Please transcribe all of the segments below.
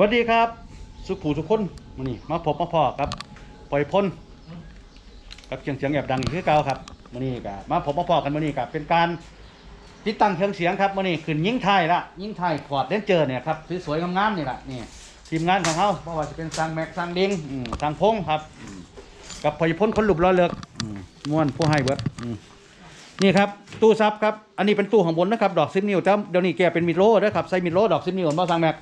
สวัสดีครับ สุขูทุกคนมานี่มาพบมาพอครับปล่อยพ้นกับเสียงเสียงแอบดังอีกคือเก่าครับมานี่กับมาพบมาพอกันมานี่กับเป็นการติดตั้งเครื่องเสียงครับมานี่ขึ้นยิ่งไทยละยิ่งไทยฟอดเดนเจอเนี่ยครับสวยๆงามๆนี่แหละนี่ทีมงานของเขาเพราะว่าจะเป็นสร้างแม็กสร้างดิงสร้างพงครับ กับปล่อยพ้นคนหลุบล้อเลิกอืมม้วนผู้ให้เบิดอืมนี่ครับตู้ซับครับอันนี้เป็นตู้ของบนนะครับดอกซิมนิ้วแต่เดี๋ยวนี้แกเป็นมิดโลนะครับใส่มิดโลดอกซิมนิ้วมาสร้างแม็ก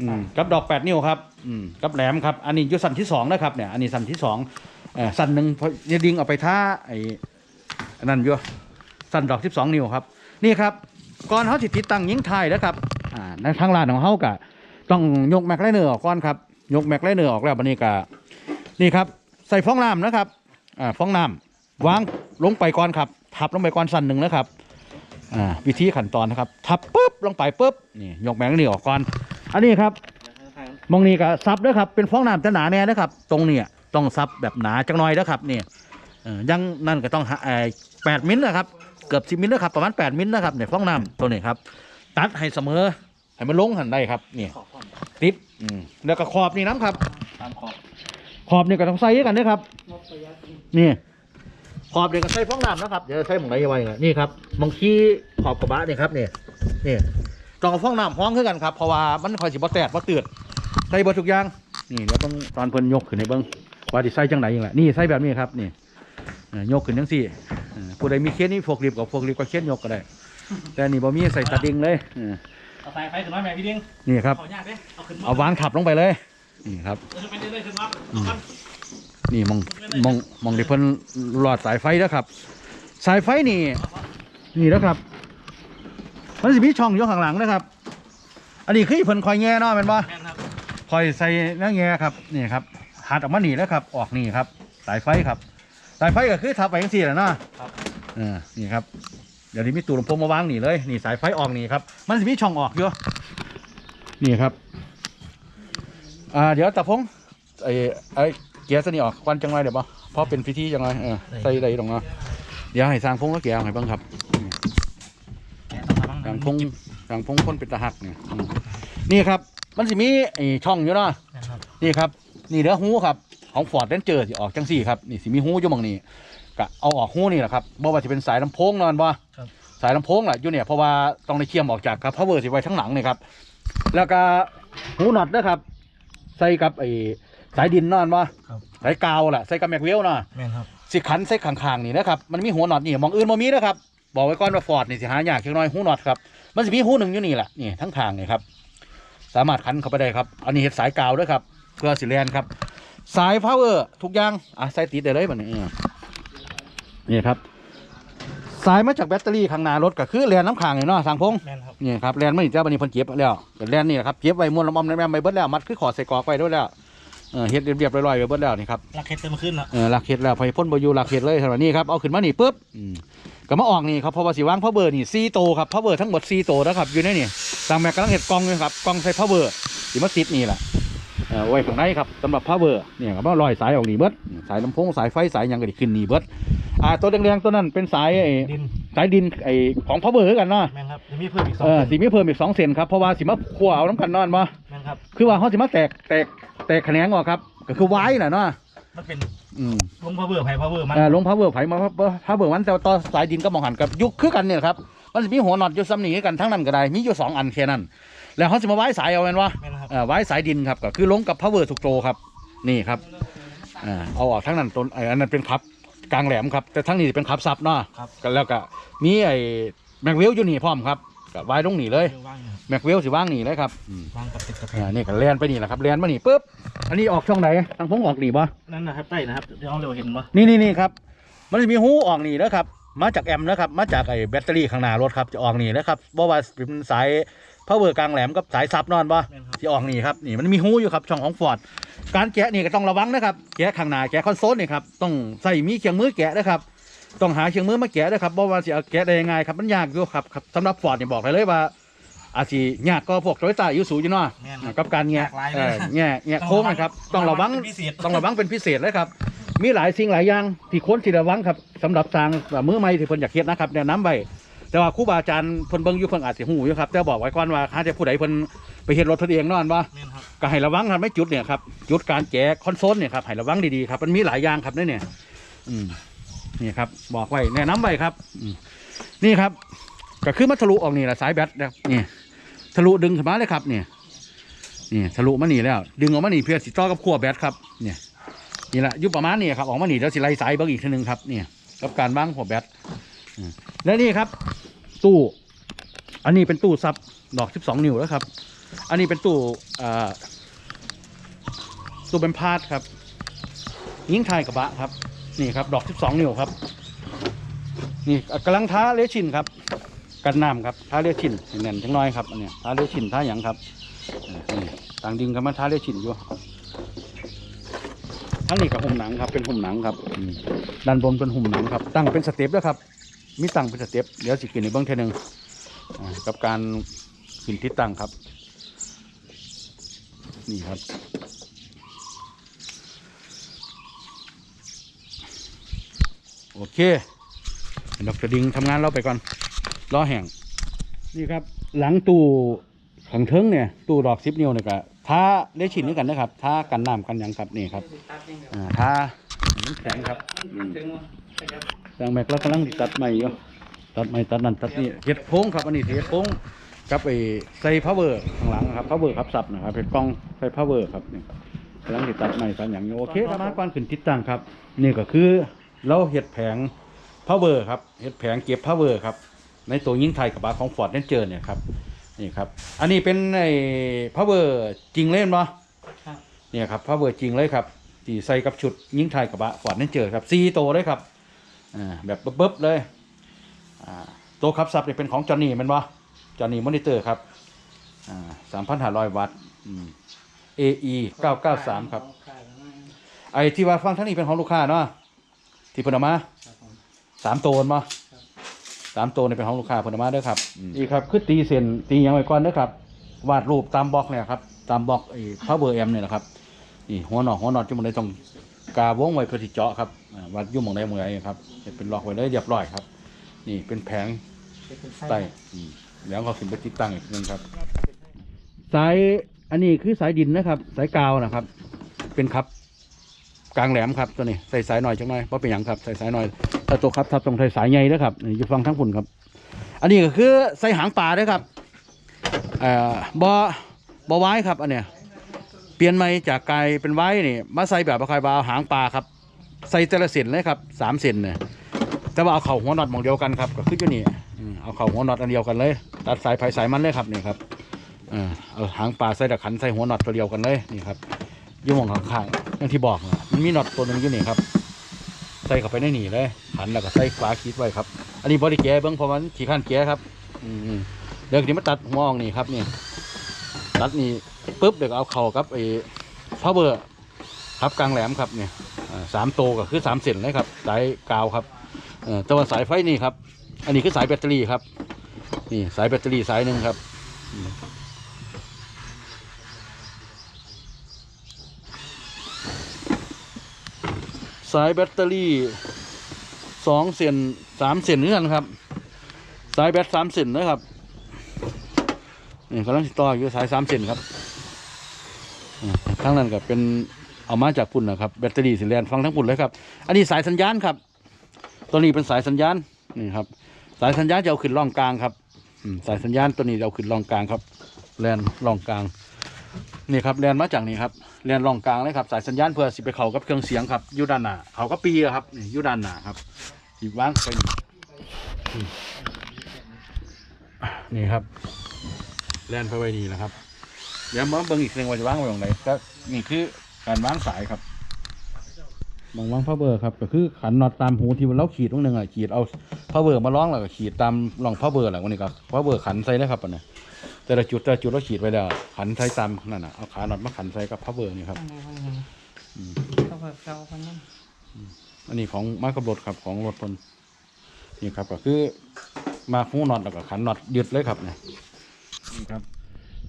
อืมกับดอกแปดนิ้วครับอืมกับแหลมครับอันนี้อยุสันที่สองนะครับเนี่ยอันนี้สันที่สองเอ่อสันหนึ่งพอจะดิงเอาไปท่าไอ้อันนั่นอยู่สันดอกสิบสองนิ้วครับนี่ครับก่อนเขาสิติดตั้งยิงไทยนะครับอ่าในทางลานของเขากะต้องยกแม็กไลเนอร์ออกก่อนครับยกแม็กไลเนอร์ออกแล้วบันนี้กะนี่ครับใส่ฟองน้ำนะครับอ่าฟองน้ำวางลงไปก่อนครับทับลงไปก่อนสันหนึ่งนะครับอ่าวิธีขั้นตอนนะครับทับปุ๊บลงไปปุ๊บนี่ยกแม็กไลเนอร์ออกก่อน อันนี้ครับมองนี่ก็ซับด้วยครับเป็นฟองน้ำจะหนาแน่นะครับ ตรงเนี่ยต้องซับแบบหนาจังหน่อยนะครับเนี่ยยังนั่นก็ต้องหาเอ่อแปดมิลนะครับเกือบสิบมิลนะครับประมาณแปดมิลนะครับเนี่ยฟองน้ำตัวนี้ครับ ตัดให้เสมอให้มันลงหันได้ครับเนี่ยขอบความติดแล้วก็ขอบนี่น้ำครับขอบขอบนี่ก็ต้องใส่กันนะครับนี่ขอบเด็กก็ใส่ฟองน้ำนะครับเดี๋ยวใส่หมองไหนยังไงเนี่ยนี่ครับมองขี้ขอบกระบะนี่ครับเนี่นี่ ต้องเอาฟองน้ำห้องขึ้นกันครับเพราะว่ามันคอยสิบ่แตกบ่เตือดใส่เบดทุกอย่างนี่เดี๋ยวต้องตอนเพิ่นยกขึ้นให้เบิ่งว่าสิใส่จังไหนอย่างไรนี่ใส่แบบนี้ครับนี่เอ่อยกขึ้นจังสี่เอ่อผู้ใดมีเคสนี่พวกรีบกับพวกรีบก็เคสยกก็ได้ แต่นี่บ่มีใส่สดิงเลยเออเอาสายไฟขึ้นมาแม่พี่ดิ้งนี่ครับขอยากเด้เอาขึ้นมาเอาวานขับลงไปเลยนี่ครับเออไปเรื่อยๆขึ้นมาเอากันนี่มองมองมองที่เพิ่นหลอดสายไฟแล้วครับ สายไฟนี่ นี่แล้วครับ มันจะมีช่องอยู่ข้างหลังนะครับ อันนี้คือเพิ่นคอยแง่เนาะแม่นบ่แม่นครับคอยใส่เนื้อแง่ครับนี่ครับหัดออกมานี่แล้วครับ ออกนี่ครับสายไฟครับสายไฟก็คือทับไปจังซี่แหละเนาะครับเออนี่ครับเดี๋ยวนี้มีตู้ลำโพงมาวางนี่เลยนี่สายไฟออกนี่ครับ มันจะมีช่องออกอยู่นี่ครับอ่าเดี๋ยวตาพงไอ้ไอ้เกียร์สนี่ออกควันจังไรเดี๋ยวบ่เพราะเป็นพิธีจังไรเออใส่ใดตรงเนาะเดี๋ยวให้สร้างพงแล้วเกียร์ให้เบ้างครับแกะต้องมาบ้างสร้างพงสร้างพงคนเป็นตาหักเนี่ยอืมนี่ครับ มันสิมีไอ้ช่องอยู่เนาะแม่นครับนี่ครับ นี่เด้อหูครับ ของฟอร์ดเดนเจอร์ที่ออกจังสี่ครับ นี่สิมีหูอยู่หมองนี้ก็เอาออกหูนี่แหละครับบ่ว่าจะเป็นสายลำโพงนอนบ่ครับสายลำโพงแหละอยู่เนี่ยเพราะว่าต้องได้เคี่ยมออกจากครับพาวเวอร์สิไว้ทั้งหลังนี่ครับ แล้วก็หูน็อตนะครับ ใส่กับไอ้สายดินนอนบ่ครับ สายกาวแหละใส่กับแม็กเวลเนาะแม่นครับสิขันใส่ข้างๆนี่นะครับ มันมีหัวน็อตนี่มองอื่นบ่มีนะครับ บอกไว้ก่อนว่าฟอร์ดนี่สิหายากเพียงน้อยหูน็อตครับมันสิมีหูหนึ่งอยู่นี่แหละนี่ทั้งทางนี่ครับสามารถขันเข้าไปได้ครับอันนี้เห็ดสายกาวด้วยครับเพื่อสิแลนครับสายพาวเวอร์ทุกอย่างอะใส่ติดได้เลยมันนี่นี่ครับสายมาจากแบตเตอรี่ข้างหน้ารถก็คือแลนน้ำค้างนี่เนาะทางพงแม่นครับนี่ครับแลนไม่เจ้าบันนี้เพิ่นเก็บแล้วก็แลนนี่แหละครับเก็บไว้ม้วนละมอมแม่มไปเบิดแล้วมัดคือขอดใส่กรอกไว้ด้วยแล้วเออเฮ็ดเรียบๆลอยๆไปเบิดแล้วนี่ครับรักเฮ็ดเต็มขึ้นแล้วเออหลักเห็ดแล้วพอพ่นบอยูหลักเห็ดเลยสำหรับนี่ครับเอาขึ้นมานี่ปุ๊บอืม ก็มาออกนี่ครับเพราะว่าสีวางพาวเบอร์นี่ซีโตวครับพาวเบอร์ทั้งหมดซีโตวนะครับอยู่ในนี่ตามแม็กกำลังเห็ดกล่องเลยครับกล่องใส่พาวเบอร์สีมาติดนี่แหละเออไว้ข้างในครับสำหรับพาวเบอร์เนี่ยครับว่าลอยสายออกนี่เบิดสายลำโพงสายไฟสายหยังก็ได้ขึ้นนี่เบิดอ่าตัวแดงๆตัวนั้นเป็นสายไอ้ดินสายดินไอ้ของพาวเบอร์กันเนาะแม่นครับจะมีเพิ่มอีกสองเออเส้นสีมีเพิ่มอีกสองเซนครับเพราะว่าสีมาขั่วเอาน้ำกันนอนมาแม่นครับคือว่าเขาสิมาแตกแตกแตกแขนงออกครับก็คือไว้น่ะเนาะ มันเป็นอืมลงพาวเวอร์ไผ่พาวเวอร์มันเออลงพาวเวอร์ไผมาพาวเวอร์มันแต่ว่าต่อสายดินก็มองหันกับยุคคือกันเนี่ยครับ มันจะมีหัวน็อตอยู่ซ้ำนี่กันทั้งนั้นก็ได้ มีอยู่สองอันแค่นั้น แล้วเขาจะมาไว้สายเอาแม่นวะ แม่นครับเออไว้สายดินครับก็คือลงกับพาวเวอร์ทุกโตวครับ นี่ครับอ่าเอาออกทั้งนั้นต้นไอ้อันนั้นเป็นขับกลางแหลมครับ แต่ทั้งนี้เป็นขับซับเนาะครับก็แล้วก็มีไอ้แม็กเวลอยู่นี่พร้อมครับ ก็ไว้ตรงนี้เลยเดี๋ยวว่างอยู่แม็กเวลสิว่างนี่เลยครับอืมว่างกับติดกับแพอ่างนี่ก็แลนไปนี่แหละครับแลนมานี่ปุ๊บอันนี้ออกช่องไหนทางพงออกนี่ปะนั่นนะครับใต้นะครับเดี๋ยวเอาเร็วเห็นปะนี่นี่นี่ครับมันจะมีหูออกนี่นะครับมาจากแอมป์นะครับมาจากไอ้แบตเตอรี่ข้างหน้ารถครับจะออกนี่นะครับบ่ว่าเป็นสายพาวเวอร์กลางแหลมกับสายซับนอนบ่แม่นครับที่ออกนี่ครับนี่มันมีหูอยู่ครับช่องของฟอร์ดการแกะนี่ก็ต้องระวังนะครับแกะข้างหน้าแกะคอนโซลนี่ครับต้องใส่มีเคียงมือแกะนะครับ ต้องหาเคียงมือมาแกะนะครับบ่ว่าสิเอาแกะได้ยังไงครับมันยากอยู่ครับครับสำหรับฟอร์ดนี่บอกเลยเลยว่า อาจสิยากก็พวกโตโยต้ายูสูอยู่เนาะแม่นครับกับการแงะหลากหลายเลยเออแงะแงะโค้งนะครับต้องระวังเป็นพิเศษ ต้องระวังเป็นพิเศษเลยครับ มีหลายสิ่งหลายอย่างที่คนที่ระวังครับสำหรับทางมือใหม่ที่เพิ่นอยากเฮ็ดนะครับแนะนำไว้แต่ว่าครูบาอาจารย์เพิ่นเบิ่งอยู่เพิ่นอาจสิฮู้อยู่ครับแต่บอกไว้ก่อนว่าหาแต่ผู้ใดเพิ่นไปเฮ็ดรถเพิ่นเองเนาะอันบ่แม่นครับ ก็ให้ระวังครับไม่จุดเนี่ยครับจุดการแจกคอนโซลเนี่ยครับให้ระวังดีๆครับมันมีหลายอย่างครับเนี่ยอืม นี่ครับบอกไว้แนะนำไว้ครับนี่ครับ ก็คือมันทะลุออกนี่แหละสายแบตนะครับนี่ทะลุดึงขึ้นมาเลยครับเนี่ยนี่ทะลุมาหนีแล้ว ดึงออกมาหนีเพื่อสิต่อกับขั้วแบตครับเนี่ยนี่แหละยุบประมาณนี้ครับออกมาหนีแล้วสิไล่สายเบิ้งอีกทีหนึงครับเนี่ยกับการวางขั้วแบตและนี่ครับ ตู้อันนี้เป็นตู้ซับดอก 12 นิ้วแล้วครับ อันนี้เป็นตู้อ่าตู้เป็นพาดครับ ยิงไทายกระบะครับ นี่ครับ ดอก 12 นิ้วครับ นี่กำลังท้าเลชินครับ กันน้ำครับท้าเลชินแน่นจังน้อยครับอันนี้ท้าเลชินท้าหยังครับนี่ต่างดิงกันมาท้าเลชินอยู่ทั้งนี้กับหุ่มหนังครับเป็นหุ่มหนังครับด้านบนเป็นหุ่มหนังครับ ตั้งเป็นสเต็ปแล้วครับมีตั้งเป็นสเต็ปเดี๋ยวสิขึ้นในเบื้องเทนึงกับการขึ้นทิศตั้งครับ นี่ครับ โอเคดอกกระดิงทำงานเราไปก่อนรอแห้งนี่ครับ หลังตู้ขังเทิงเนี่ยตู้ดอกซิปนิ้วเนี่ยก็ท้าได้ชิ้นด้วยกันนะครับท้ากันน้ำกันยังครับนี่ครับอ่าท้าน้ำแข็งครับอืมทางแม็กเรากำลังตัดใหม่อยู่ตัดใหม่ตัดนั่นตัดนี่เห็ดโค้งครับอันนี้เห็ดโค้งกับไอ้ใส่พาวเวอร์ข้างหลังครับพาวเวอร์ครับสับนะครับเป็นกล้องใส่พาวเวอร์ครับนี่กำลังติดตัดใหม่ตัดอย่างโอเคประมาณก่อนขึ้นติดตั้งครับ นี่ก็คือ เราเห็ดแผง power ครับเห็ดแผงเก็บ power ครับในตัวยิงไทยกับบาของ Ford นั่นเจอเนี่ยครับนี่ครับ อันนี้เป็นไอ้ power จริงเล่นเนาะครับเนี่ยครับ power จริงเลยครับที่ใส่กับชุดยิงไทยกับบา Ford นั่นเจอครับซีโตวเลยครับอ่าแบบเบ๊บๆเลยอ่าตัวขับซับเนี่ยเป็นของจอห์นนี่แมันวะจอห์นนี่มอนิเตอร์ครับอ่าสามพันห้าร้อยวัตต์อืม AE เก้าเก้าสามครับ ไอ้ที่ว่าฟังทั้งนี้เป็นของลูกค้าเนาะ ที่เพนเอามาสามตัวมาสามตัวนี่เป็นของลูกค้าเพนเอามาเด้อครับนี่ครับคือตีเส้นตีหยังไว้ก่อนเด้อครับ วาดรูปตามบล็อกเนี่ยครับ ตามบล็อกไอ้พาวเวอร์แอมเนี่ยนะครับนี่หัวหนอกหัวหนอดจุ่มงใดต้องกาวงไว้เพื่อที่เจาะครับอ่าวัดอยุ่หมองใดหมองใดครับเฮ็ดเป็นล็อกไว้เลยเรียบร้อยครับ นี่เป็นแผงใต้อืมแล้วเขาขึ้นไปติดตั้งอีกนึงครับ สายอันนี้คือสายดินนะครับ สายกาวนะครับ เป็นครับ กลางแหลมครับตัวนี้ใส่สายหน่อยจังหน่อยเพราะเป็นหยังครับใส่สายหน่อยถ้าตัวครับถ้าตรงใส่สายใหญ่นะครับอยู่ฟังทั้งฝุ่นครับ อันนี้ก็คือใส่หางปลาด้วยครับเอ่อบอบอไว้ครับ อันเนี้ยเปลี่ยนใหม่จากกลายเป็นไว้นี่มาใส่แบบคายบาหางปลาครับใส่แต่ละเส้นเลยครับสามเส้นเนี่ยแต่ว่าเอาเข่าหัวน็อตมองเดียวกันครับก็คืออยู่นี่เอาเข่าหัวน็อตอันเดียวกันเลย ตัดสายไผ่สายมันเลยครับนี่ครับเออเอาหางปลาใส่ตะขันใส่หัวน็อตตัวเดียวกันเลยนี่ครับยุ่หมองข้างๆอย่างที่บอกนะ มีน็อตตัวหนึ่งอยู่นี่ครับ ใส่เข้าไปในนี่เลยหันแล้วก็ใส่ฝาคีดไว้ครับ อันนี้บริแกเบิ้งเพราะมันขี้ข้านแกะครับ อืมเดี๋ยวทีนี้มาตัดหัวออกนี่ครับนี่ตัดนี่ปุ๊บเดี๋ยวเอาเข่ากับไอ้พาวเวอร์ครับกลางแหลมครับเนี่ยสามโตก็คือสามเส้นเลยครับ สายกาวครับเอ่อแตัวาสายไฟนี่ครับ อันนี้คือสายแบตเตอรี่ครับ นี่สายแบตเตอรี่สายหนึ่งครับ สายแบตเตอรี่สองเส้นสามเส้นนี่กันครับ สายแบตสามเส้นนะครับนี่กำลังติดต่ออยู่สายสามเส้นครับอ่าทั้งนั้นก็เป็นเอามาจากพุ่นนะครับแบตเตอรี่สิแลนฟังทั้งพุ่นเลยครับ อันนี้สายสัญญาณครับตัวนี้เป็นสายสัญญาณนี่ครับ สายสัญญาณจะเอาขึ้นร่องกลางครับสายสัญญาณตัวนี้เอาขึ้นร่องกลางครับ แลนร่องกลาง นี่ครับแลนมาจากนี่ครับแลนรองกลางเลยครับสายสัญญาณเพื่อสิไปเขากับเครื่องเสียงครับยูด้านหน้าเขาก็ปีอะครับนี่ยูด้านหน้าครับสิวางเป็นอืมนี่ครับแลนไปไว้นี่นะครับเดี๋ยวมาเบิ่งอีกทีหนึงว่าจะวางไว้ตรงไหนก็นี่คือการวางสายครับมองวางพาวเวอร์ครับก็คือขันน็อตตามหูที่มันเล้าขีดตรงหนึ่งอะขีดเอาพาวเวอร์มาล้องแล้วก็ขีดตามรองพาวเวอร์แหละวันนี้ก็พาวเวอร์ขันใส่ได้ครับอันนี้ แต่ละจุดแต่ละจุดเราขีดไว้แล้วขันใส่ตามนั่นน่ะเอาขาหนอดมาขันใส่กับพับเบอร์นี่ครับอืมเขาแบบเก่าคนนั้นอันนี้ของมากับรถครับของรถพนนี่ครับก็คือมาคู่น็อตแล้วก็ขันน็อตยึดเลยครับเนี่ยนี่ครับ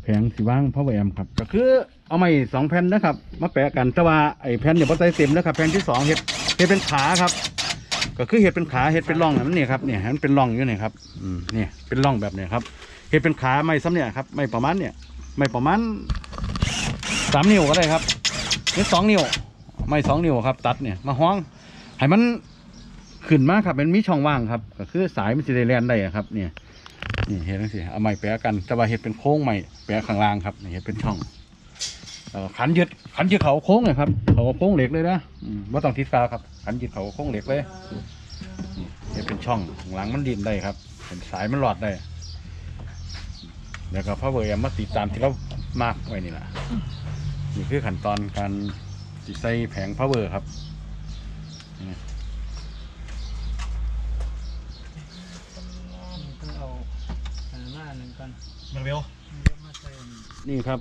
แผงสีว่างพาวเวอร์แอมครับ ก็คือเอามาอีกสองแผ่นนะครับ มาแปะกันแต่ว่าไอ้แผ่นเนี่ยพอใส่เต็มนะครับแผ่นที่สองเฮ็ดเฮ็ดเป็นขาครับ ก็คือเห็ดเป็นขาเห็ดเป็นร่องนะมันนี่ครับเนี่ยมันเป็นร่องอยู่เนี่ยครับอืมเนี่ยเป็นร่องแบบเนี้ยครับ เห็ดเป็นขาไม่ซ้ำเนี่ยครับไม่ประมาณเนี่ยไม่ประมาณสามนิ้วก็ได้ครับนี่สองนิ้วไม่สองนิ้วครับ ตัดเนี่ยมาห้องให้มันขึ้นมากครับมันมีช่องว่างครับ ก็คือสายมันจะได้แล่นได้ครับเนี่ยนี่เห็นไหมสิเอาไม้แปะกันแต่ว่าเห็ดเป็นโค้งไม้แปะข้างล่างครับนี่เห็ดเป็นช่องขันยึดขันยึดเขาโค้งเลยครับเขาโค้งเหล็กเลยนะว่าต้องทิศกาครับขันยึดเขาโค้งเหล็กเลยเห็ดเป็นช่องข้างหลังมันดินได้ครับเป็นสายมันหลอดได้ แล้วก็พระเวรมาติดตามที่เรามากไว้นี่แหละนี่คือขั้นตอนการติดใส่แผงพระเวอร์ครับนี่ต้องเอาอันหน้าหนึ่งกันมันเวลเยอะมาใส่อันนี่ครับ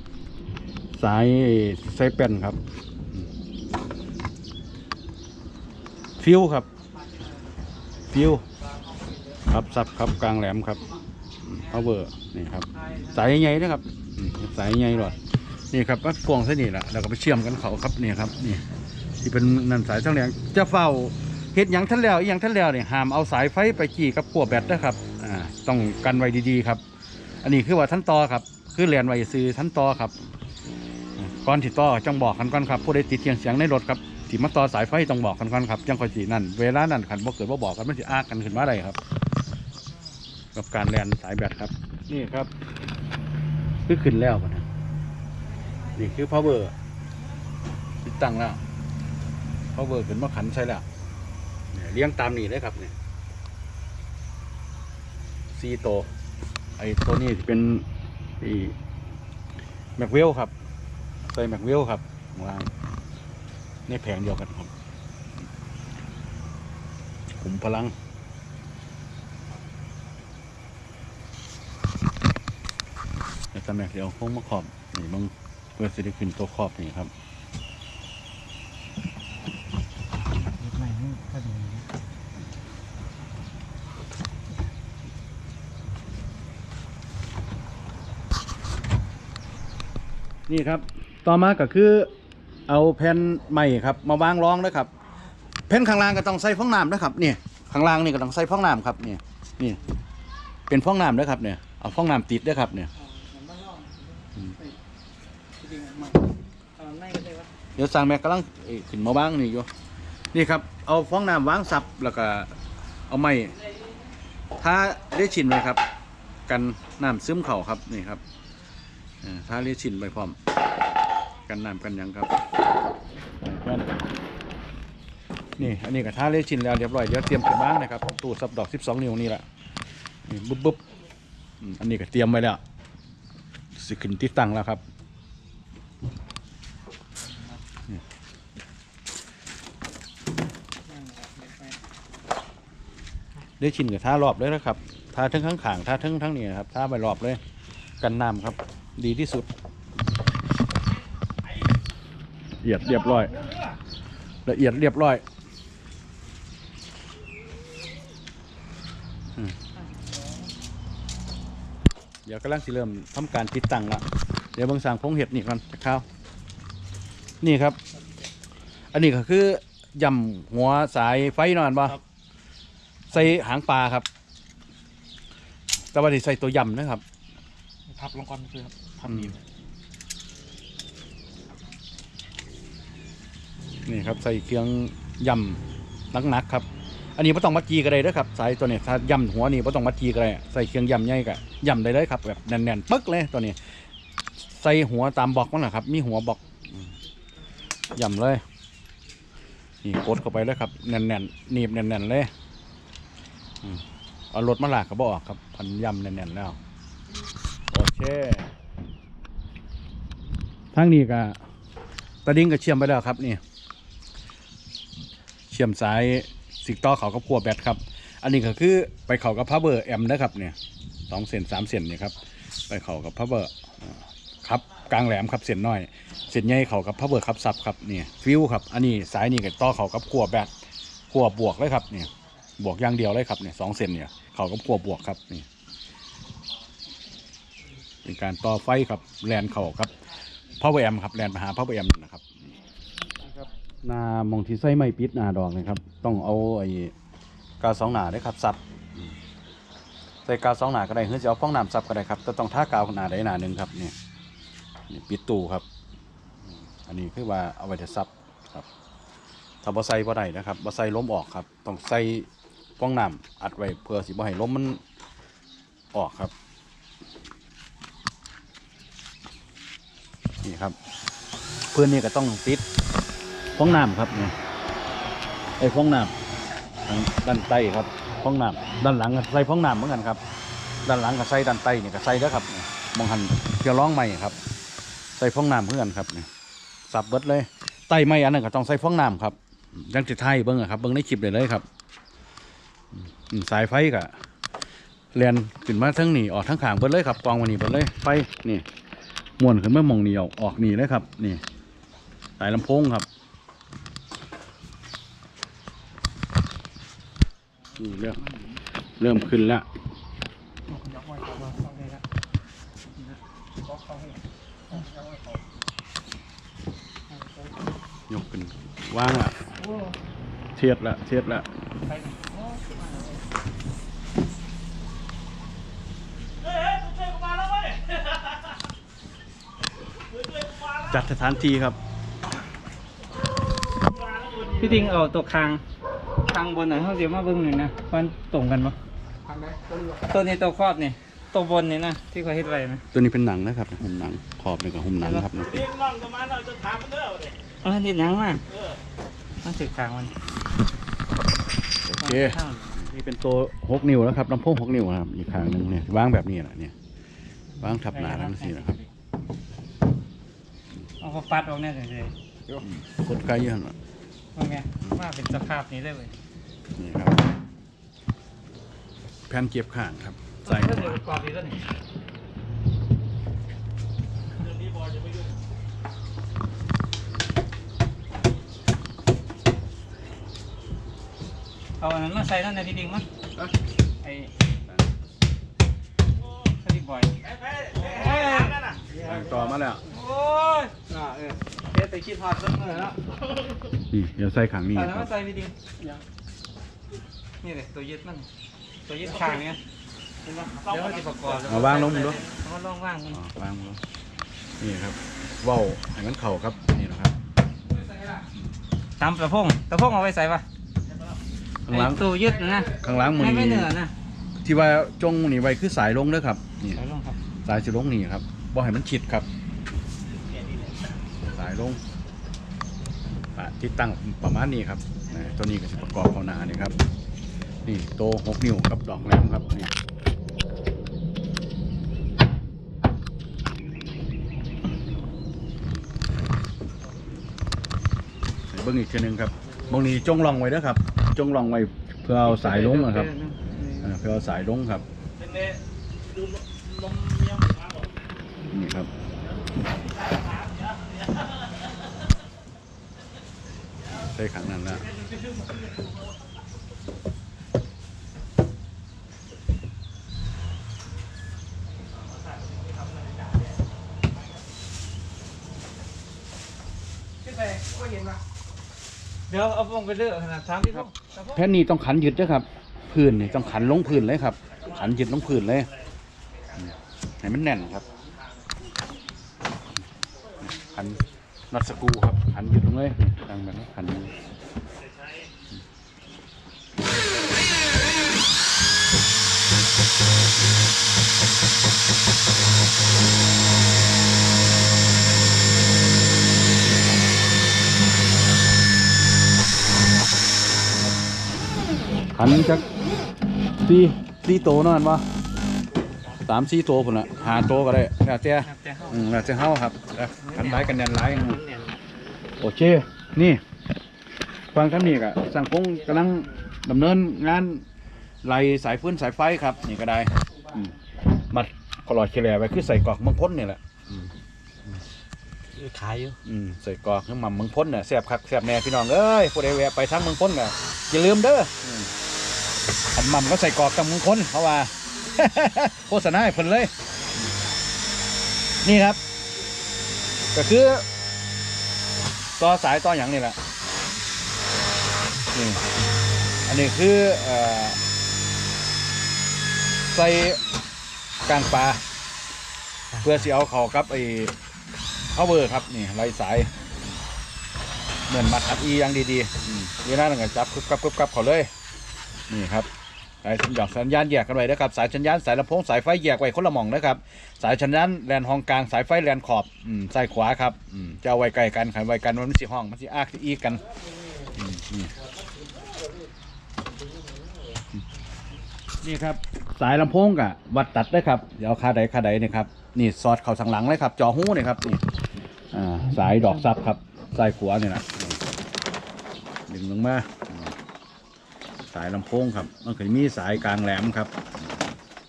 สายไซแป้นครับอืมฟิวครับ ฟิวครับสับครับกลางแหลมครับพระเวอร์ นี่ครับ สายใหญ่นะครับสายใหญ่หลอดนี่ครับก็กวงเส้นนี่แหละแล้วก็ไปเชื่อมกันเขาครับนี่ครับนี่ที่เป็นนั่นสายทั้งแหลงจะเฝ้าเฮ็ดหยังท่านแล้วอีหยังท่านแล้วเนี่ยห้ามเอาสายไฟไปจี้กับขั้วแบตนะครับอ่าต้องกันไว้ดีๆครับ อันนี้คือว่าท่านต่อครับ คือแลนไว้ซื้อท่านต่อครับก่อนที่ต่อจ้องบอกกันก่อนครับผู้ใดติดเสียงเสียงในรถครับที่มาต่อสายไฟต้องบอกกันก่อนครับจังคอยสีนั่นเวลานั่นขันบ่เกิดบ่บอกกันมันจะอ้ากกันขึ้นมาได้ครับ กับการแลนสายแบตครับ นี่ครับคือขึ้นแล้วปะนะนี่คือ power ติดตั้งแล้ว power ขึ้นมาขันใช่แล้วเนี่ยเลี้ยงตามนี่เลยครับเนี่ยซีโตวไอ้ตัวนี้เป็นไอ้แม็กเวลครับใส่แม็กเวลครับวางในแผงเดียวกันครับขุมพลัง แต่ตำแหน่งเดียวคงมาขอบนี่มึงเพื่อสิได้ขึ้นตัวขอบนี่ครับนี่ครับ ต่อมาก็คือเอาแผ่นใหม่ครับ มาวางรองนะครับ แผ่นข้างล่างก็ต้องใส่ฟองน้ำนะครับเนี่ยข้างล่างนี่ก็ต้องใส่ฟองน้ำครับเนี่ยนี่เป็นฟองน้ำด้วยครับเนี่ยเอาฟองน้ำติดด้วยครับเนี่ย เอาเหมือนบ้านนอกไปดึงออกมาเอาในก็ได้วะ เดี๋ยวสั่งแม็กกำลังเอ้ยขึ้นมาวางนี่อยู่นี่ครับ เอาฟองน้ำวางซับแล้วก็เอาไม้ถ้าได้ชินเลยครับ กันน้ำซึมเข่าครับนี่ครับเออถ้าได้ชินไปพร้อม กันน้ำกันหยังครับนี่อันนี้ก็ท่าเลชินแล้วเรียบร้อยเดี๋ยวเตรียมขึ้นบ้างนะครับตู้ซับดอก 12 นิ้วนี่แหละนี่บุ๊บบุ๊บอืมอันนี้ก็เตรียมไว้แล้วสิขึ้นติดตั้งแล้วครับ นั่นแหละเด็ดไป ได้ชินกับท่ารอบเลยนะครับท่าทั้งข้างขางท่าทั้งทั้งนี้นะครับท่าไปรอบเลย กันน้ำครับ ดีที่สุดละเอียดเรียบร้อย ละเอียดเรียบร้อยอืมเดี๋ยวกำลังสิเริ่มทำการติดตั้งละเดี๋ยวเบางสั่งพงเห็ดนี่ก่อนจะเข้าวนี่ครับ อันนี้ก็คือยำหัวสายไฟนอนบ่ ใส่หางปลาครับ แต่ว่าที่ใส่ตัวยำนะครับ พับลงก่อนคือครับพับดีนี่ครับใส่เครื่องยำหนักๆครับ อันนี้ไม่ต้องมัดจีก็ได้เด้อครับสายตัวนี้ถ้ายำหัวนี่ไม่ต้องมัดจีก็ได้ใส่เครื่องยำใหญ่ก็ยำได้เลยครับแบบแน่นๆปึ๊กเลยตัวนี้ ใส่หัวตามบล็อกมันแหละครับ มีหัวบล็อกอืมยำเลย นี่กดเข้าไปเลยครับแน่นๆหนีบแน่นๆเลยอืม เอารถมาลากก็บออกครับ พันยำแน่นๆแล้ว โอเคทางนี้ก็ตะดิ้งก็เชื่อมไปแล้วครับนี่เชื่อมสายสิกต่อเขากับขั้วแบตครับ อันนี้ก็คือไปเขากับพับเบอร์แอมนะครับเนี่ยสองเส้นสามเส้นเนี่ยครับไปเขากับพับเบอร์ครับกลางแหลมครับเส้นน้อยเส้นใหญ่เขากับพับเบอร์ครับซับครับเนี่ยฟิวครับอันนี้สายนี่ก็ต่อเขากับขั้วแบตขั้วบวกเลยครับเนี่ย บวกอย่างเดียวเลยครับเนี่ยสองเส้นเนี่ยเขากับขั้วบวกครับนี่เป็นการต่อไฟครับแลนเขาครับพับเบอแอมครับแลนมาหาพับเบอแอมนะครับนามองที่ใส่ไม้ปิดนาดอกนะครับ ต้องเอาไอ้กาสองหนาได้ครับซับใส่กาสองหนาก็ได้หรือจะเอาฟองน้ำซับก็ได้ครับแต่ต้องท่ากาวหนาได้หนาหนึ่งครับนี่นี่ปิดตู้ครับ อันนี้คือว่าเอาไว้จะซับครับถ้าบ่ใส่บ่ได้นะครับบ่ใส่ล้มออกครับ ต้องใส่ ฟองน้ำอัดไว้เพื่อสิบ่ให้ล้มมันออกครับ นี่ครับ เพื่อนนี่ก็ต้องปิดฟองน้ำครับนี่ไอ้ฟองน้ำทางด้านใต้ครับฟองน้ำด้านหลังก็ใส่ฟองน้ำเหมือนกันครับ ด้านหลังก็ใส่ด้านใต้นี่ก็ใส่แล้วครับมองหันเพียงร้องใหม่ครับ ใส่ฟองน้ำเพื่อนครับเนี่ยสับเบิดเลยไต้ไม่อันนั้นก็ต้องใส่ฟองน้ำครับยังจะไทยเบิ้งอะครับเบิ้งในคลิปเลยเลยครับ สายไฟก็เรียนขึ้นมาทั้งหนีออกทั้งขางเบิดเลยครับกองวันนี้เบิดเลยไฟนี่ม้วนขึ้นมามองหนี่ออกออกนี่เลยครับ นี่สายลำโพงครับนี่เริ่มเริ่มขึ้นแล้วยกไว้นว่าเอาเลยละบล็อกเขาให้เอาไว้ก่อนยกขึ้นว่างละเทียดละเทียดละ ไปหนึ่งโอ้ขึ้นมาเลย จัดสถานที่ครับ พี่ติงเอาตัวคางคางบนหน่อยเขาเดี๋ยวมาเบิ้งหน่อยนะมันตรงกันปะทางไหนตัวนี้ตัวนี้ตัวครอบนี่ตัวบนนี่นะที่เขาเฮ็ดไว้นะตัวนี้เป็นหนังนะครับหุ่มหนังขอบนี่กับหุ่มหนังครับนี่เออเฮ็ดหยังมามันสึกคางมันโอเคนี่เป็นตัวหกนิ้วแล้วครับลำโพงหกนิ้วนะครับอีกข้างหนึ่งเนี่ยวางแบบนี้แหละเนี่ยวางทับหนาทั้งสี่นะครับ เอาเขาปัดออกแน่เลยกดไกลเยอะหน่อยว่าไงมาเป็นสภาพนี้เลยเว้ยนี่ครับ แผ่นเก็บข้างครับ ใส่เดี๋ยวประกอบดีแล้วนี่เอาอันนั้นมาใส่นั่นในพี่ดิงมั้งไอ้สติบอยต่อมาแล้ว โอ้ยน่าเออเฮ็ดแต่คิดฮอดสักมื้อแล้วนี่เดี๋ยวใส่ข้างนี้เอาอันนั้นครัมาบใส่พี่ดิงนี่เลยตัวยึดมันตัวยึดข้างเนี้ยเห็นปะเดี๋ยวเราจะประกอบเอาวางลงมึงดูเอาลองว่างมันอ๋อวางลงนี่ครับเว้าวให้มันเข่าครับนี่นะครับตามตะพงตะพงเอาไว้ใส่ปะข้างหล่างไอ้ตู้ยึดนะข้างหล่างมือไม่ไม่เหนี้นือนะที่ว่าจงนี่ไว้คือสายลงเด้อครับนี่ใส่ลงครับสายสิลงนี่ครับบ่ให้มันชิดครับสาย ลงอะที่ตั้งประมาณนี้ครับนะตัวนี้ก็จะประกอบเข้าหนานี่ครับ นี่โตหกนิ้วกับดอกแหลมครับนี่ให้เบิ้งอีกทีหนึงครับบางนี้จงลองไว้เด้อครับ จงลองไว้เพื่อเอาสายลงนะครับอ่าเพื่อเอาสายลงครับ นี่ครับ ใส่ขังนั้นแล้วเดี๋ยวเอาพงไปเลือกขนาดสามพี่พงตะพงแผ่นนี้ต้องขันยึดนะครับพื้นนี่ต้องขันลงพื้นเลยครับ ขันยึดลงพื้นเลยอืมให้มันแน่นครับขันน็อตสกรูครับขันยึดลงเลย ดังแบบนี้ขันยึดขันจักสี่สี่โตวนั่นวะสามสี่โตวพุ่นละหาโตวก็ได้แล้วแต่ครับแต่ห้องอืมแล้วแต่เฮาครับแล้วขันไร้กันแน่นไร้มันเนี่ยโอเค นี่ฟังท่านนี่กะสังคงกำลังดำเนินงานไล่สายฟื้นสายไฟครับ นี่ก็ได้อืมมัดกลอดเคลียร์ไว้คือใส่กรอกเมืองพ้นนี่แหละขายอยู่อืมใส่กรอกน้ำมันเมืองพ้นเนี่ยแซ่บคักแซ่บแน่พี่น้องเอ้ยผู้ใดแวะไปทางเมืองพ้นก็อย่าลืมเด้ออืมอันหมันก็ใส่กรอกกับเมืองพ้นเพราะว่า โฆษณาให้เพิ่นเลย นี่ครับ ก็คือ ต่อสายต่ออย่างนี่แหละนี่อันอันนี้คือเอ่อใส่กลางปลาเพื่อสิเอาเขากับไอ้ข้าวเบอร์ครับนี่ไรสายเหมือนมัดอัดอีอย่างดีๆอืมเวลาหนึ่งก็จับกึบกับกึบกับเขาเลย นี่ครับ สายสัญญาณสัญญาณแยกกันไว้นะครับสายสัญญาณสายลำโพงสายไฟแยกไว้คนละหม่องนะครับสายสัญญาณแลนห้องกลางสายไฟแลนขอบอืมซ้ายขวาครับอืมจะเอาไว้ใกล้กันขันไว้กันมันสิห้องมันสิอากสิอีกกันอืมนี่นี่ครับสายลำโพงกะวัดตัดได้ครับเดี๋ยวเอาคาใดคาใดนี่ครับนี่สอดเข่าทางหลังเลยครับจอหูนี่ครับนี่อ่าสายดอกซับครับสายขวานี่นะนี่ดึงลงมา สายลำโพงครับมันเคยมีสายกลางแหลมครับ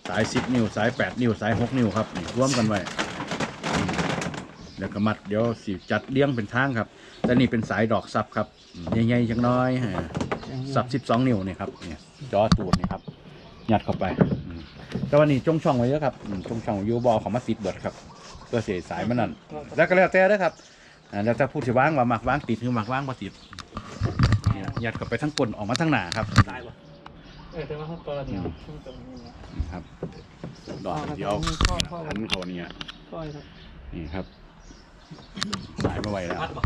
สาย10นิ้วสาย8นิ้วสาย6นิ้วครับนี่รวมกันไว้เดี๋ยวก็มัดเดี๋ยวสิจัดเลี้ยงเป็นทางครับแต่นี่เป็นสายดอกซับครับใหญ่ๆจังน้อยซับ12นิ้วนี่ครับนี่จอตูดนี่ครับยัดเข้าไปแต่ว่านี่จงช่องไว้เยอะครับจงช่องยูบอของมาติดเบิดครับเพื่อเสียสายมันนั่นแล้วก็แล้วแต่เด้ครับแล้วถ้าพูดถึงว่างว่ามักว่างติดหรือมักว่างบ่ติด ยยัดเข้าไปทั้งก้นออกมาทั้งหน้าครับตายปะเออแต่ว่าเขาตัวเดียวตรงนี้นะนี่ครับ ดอกเดียวหันเขาเนี่ยก้อยครับนี่ครับสายมาไว้แล้ว มัดบ่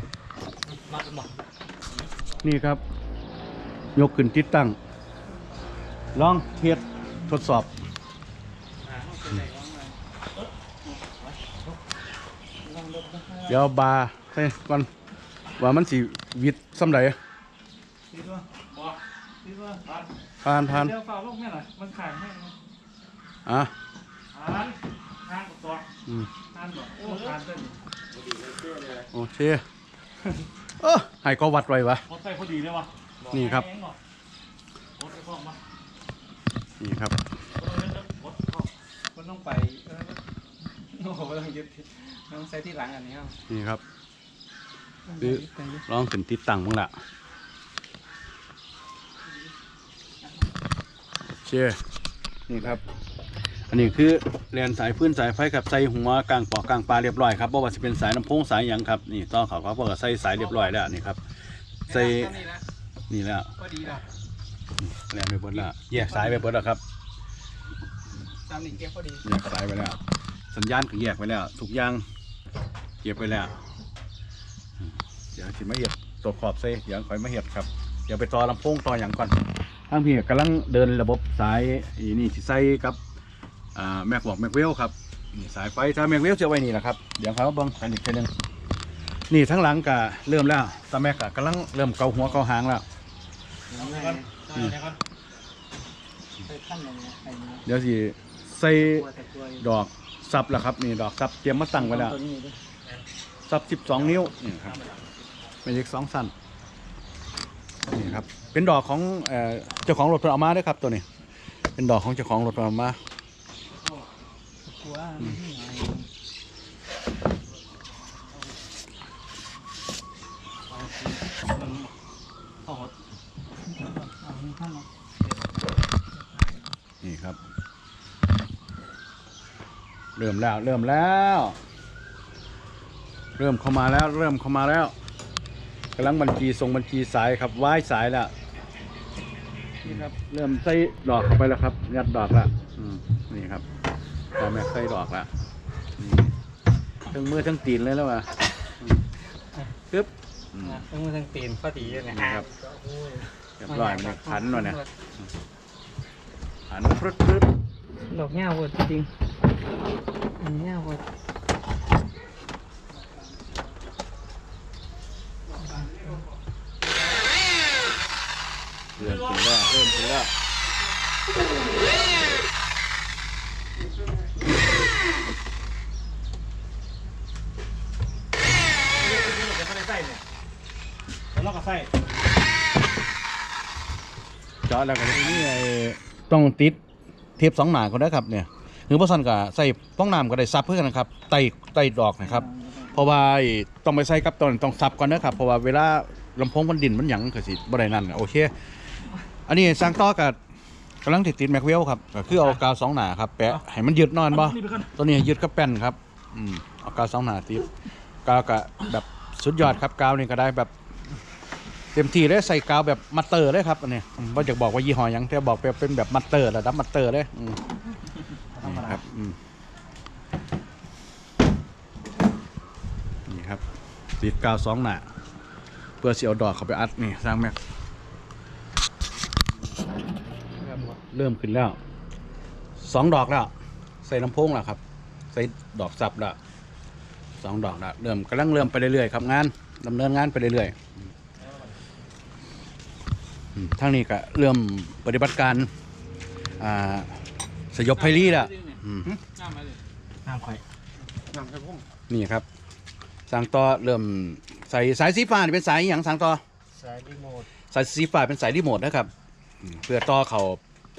มัดบ่นี่ครับ ยกขึ้นติดตั้ง ลองเทียดทดสอบเดี๋ยวบาร์ใส่ก่อนว่ามันสิวิดซ้ำใด ดีด้วยบ่ดีด้วยผ่านผ่านผ่านเดี๋ยวฝ่าลูกแม่หน่อยมันขายให้นะอะผ่านผ่านกับตัวอืมผ่านบ่โอ้ผ่านเส้นโอเคเออให้ก็วัดไว้วะรถไฟพอดีเลยวะนี่ครับรถไฟพร้อมปะนี่ครับมันต้องไปเออโอ้โหต้องยึดต้องใส่ที่หลังอันนี้ครับนี่ครับคือลองขึ้นติดตั้งมึงละโอ เคนี่ครับ อันนี้คือแลนสายพื้นสายไฟกับใส่หัวกลางปอกกลางปลาเรียบร้อยครับบ่ว่าจะเป็นสายลำโพงสายหยังครับนี่ต้องเขาเขาบอกว่าใส่สายเรียบร้อยแล้วนี่ครับใส่นี่นะนี่แล้วพอดีแล้วแลนไปเบิดแล้วแยกสายไปเบิดแล้วครับตามนี่เก็บพอดีแยกสายไปแล้ว สัญญาณก็แยกไปแล้วทุกอย่างเก็บไปแล้วเดี๋ยวสิมาเห็ดตัวขอบใส่เดี๋ยวคอยมาเห็ดครับเดี๋ยวไปต่อลำโพงต่ออย่างก่อน ทางพี่กำลังเดินระบบสายอีนี่สิใส่กับอ่าแม็กบอกแม็กเวลครับนี่สายไฟถ้าแม็กเวลจะไว้นี่แหละครับเดี๋ยวเขาเบิ้งกันอีกทีหนึงนี่ทั้งหลังก็เริ่มแล้วตาแม็กก็กำลังเริ่มเกาหัวเกาหางแล้วเอาไปก่อนเอาไปก่อนไปขั้นลงนะไอ้นี้เดี๋ยวสิใส่ตัวแต่ตัวดอกซับแล้วครับนี่ดอกซับเตรียมมาตั้งไว้แล้วตัวนี้ด้วยซับ12นิ้วนี่ครับเป็นเล็กสองสั้นนี่ครับ เป็นดอกของเอ่อเจ้าของรถเพิ่นเอามาด้วยครับตัวนี้ เป็นดอกของเจ้าของรถเพิ่นเอามากลัวเอาม้านี่ครับ เริ่มแล้วเริ่มแล้ว เริ่มเข้ามาแล้ว เริ่มเข้ามาแล้วกำลังบัญชีส่งบัญชีสายครับว่ายสายแล้ว เริ่มใส่ดอกเข้าไปแล้วครับยัดดอกแล้วอืมนี่ครับพอแม่ใส่ดอกแล้วนี่ทั้งมือทั้งตีนเลยแล้วว่ะอืมปึ๊บอืมต้องมือทั้งตีนพอดีเลยนะนี่ครับเรียบร้อยมันขันหน่อยนะขันพรึดพรึดดอกหญ้าเวิร์ดจริงๆอันหญ้าเวิร์ด เริ่มขึ้นแล้วเริ่มขึ้นแล้ว เดี๋ยวเขาได้ใส่เนี่ย แล้วเราก็ใส่เจาะแล้วก็นี่ไอ้ต้องติดเทปสองหนาก็ได้ครับเนี่ยหรือว่าสันก็ใส่ป้องน้ำก็ได้ซับเพื่อกันนะครับไต่ไต่ดอกนะครับ เพราะว่าไอ้ต้องไปใส่กับตอนต้องซับก่อนนะครับเพราะว่าเวลาลำโพงมันดินมันหยังก็สิบ่ได้นั่นโอเค อันนี้สร้างต่อกับ กำลังติดติดแม็กเวลครับก็คือเอากาวสองหนาครับแปะให้มันยึดนอนบ่นี่ไปก่อนตัวนี้ยึดกับแป้นครับอืมเอากาวสองหนาติดกาวกะแบบสุดยอดครับกาวนี่ก็ได้แบบ เต็มที่เลยใส่กาวแบบมัตเตอร์เลยครับอันนี้ผมว่าจะบอกว่ายี่ห้อหยังแต่บอกเป็นแบบมัตเตอร์ระดับมัตเตอร์เลยอืมนี่ครับอืมนี่ครับติดกาวสองหน้าเพื่อเสียวดอกเขาไปอัดนี่สร้างแม็ก เริ่มขึ้นแล้วสองดอกแล้ว ใส่ลำโพงแล้วครับ ใส่ดอกสับแล้วสองดอกแล้วเริ่มกำลังเริ่มไปเรื่อยๆครับงานดำเนินงานไปเรื่อยๆอืมทางนี้ก็เริ่มปฏิบัติการอ่าสยบไพรีแล้วอืมน้ำมาดิน้ำข่อยน้ำกระพุ่งนี่ครับสางต่อเริ่มใส่สายสีฟ้านี่เป็นสายอหย่างสางต่อสายรีโมทสายสีฟ้าเป็นสายรีโมทนะครับอืมเพื่อต่อเขา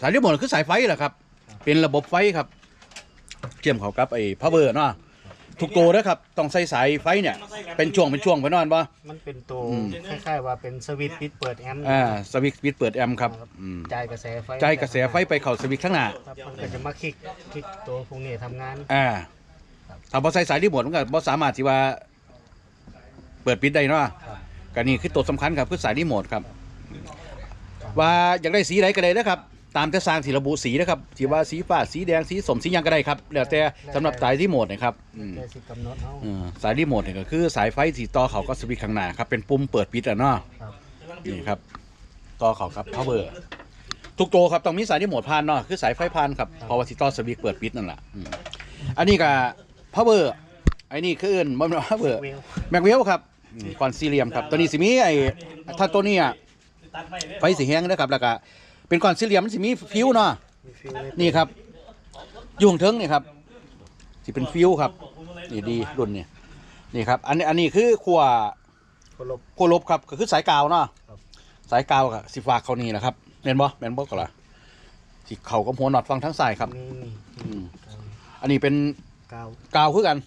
สายรีโมทคือสายไฟแหละครับ เป็นระบบไฟครับเกี่ยมเขากับไอ้พาวเวอร์เนาะทุกตัวนะครับต้องใส่สายไฟเนี่ย เป็นช่วงเป็นช่วงไปนอนปะมันเป็นตัวอืม คล้ายๆว่าเป็นสวิตช์ปิดเปิดแอมป์อ่าสวิตช์ปิดเปิดแอมป์ครับอืมจ่ายกระแสไฟใจายกระแสไฟไปเข้าสวิตช์ข้างหน้า ครับมันก็จะมาคลิกคลิกตัวพวกนี้ทำงาน อ่าถ้าบ่ใส่สายรีโมทมันก็บ่สามารถที่ว่า เปิดปิดได้เนาะครับก็นี่คือตัวสำคัญครับคือสายรีโมทครับ ว่าอยากได้สีไหนก็ได้นะครับ ตามแต่สร้างสีระบุสีนะครับที่ว่าสีฟ้าสีแดงสีสมสีหยังก็ได้ครับแล้วแต่สำหรับสายรีโมทนะครับอืมแต่สิกำหนดเอาเออสายรีโมทเนี่ยก็คือสายไฟสีต่อเขาก็สวิตช์ข้างหน้าครับเป็นปุ่มเปิดปิดอะเนาะครับนี่ครับต่อเขาครับ power ทุกตัวครับต้องมีสายรีโมทผ่านเนาะคือสายไฟผ่านครับเพราะว่าสิต่อสวิตช์เปิดปิดนั่นแหละอืมอันนี้ก็ power ไอ้นี่คืออื่นบ่แม่น power เวลแม็กเวลครับคอนซีเลียมครับ ตัวนี้สิมีไอ้ถ้าตัวนี้อะไฟสีแห้งนะครับแล้วก็ เป็นคอนซีเลียมมันสิมีฟิวเนาะมีฟิวเลนี่ครับอยุ่ข้างเทิงนี่ครับสิเป็นฟิวครับนี่ดีรุ่นนี่นี่ครับ อันนี้อันนี้คือขั้วโคลบ ขั้วลบครับก็คือสายกาวเนาะครับ สายกาวกับสิฝากเขานี่แหละครับแม่นบ่แม่นบ่ก็ล่ะสิเขากับหัวน็อตฟังทั้งสายครับ นี่นี่อืมอันนี้เป็นกาว กาวคือกัน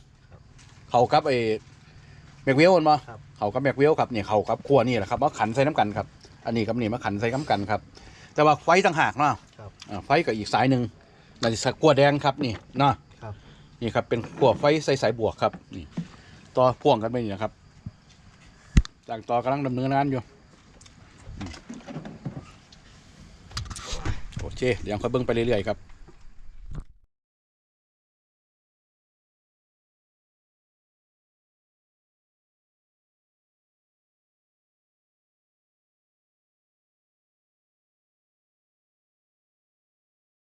เขากับไอ้แม็กเวลมันบ่ครับ เขากับแม็กเวลครับเนี่ยเขากับขั้วนี่แหละครับมาขันใส่น้ำกันครับ อันนี้กับนี่มาขันใส่น้ำกันครับ แต่ว่าไฟต่างหากเนาะครับอ่าไฟกับอีกสายหนึ่งนั่นสิขั้วแดงครับนี่เนาะครับ นี่ครับเป็นขั้วไฟใส่สายบวกครับนี่ต่อพ่วงกันไปนี่นะครับจากต่อกำลังดำเนินงานอยู่อืมโอเคเดี๋ยวค่อยเบิ่งไปเรื่อยๆครับ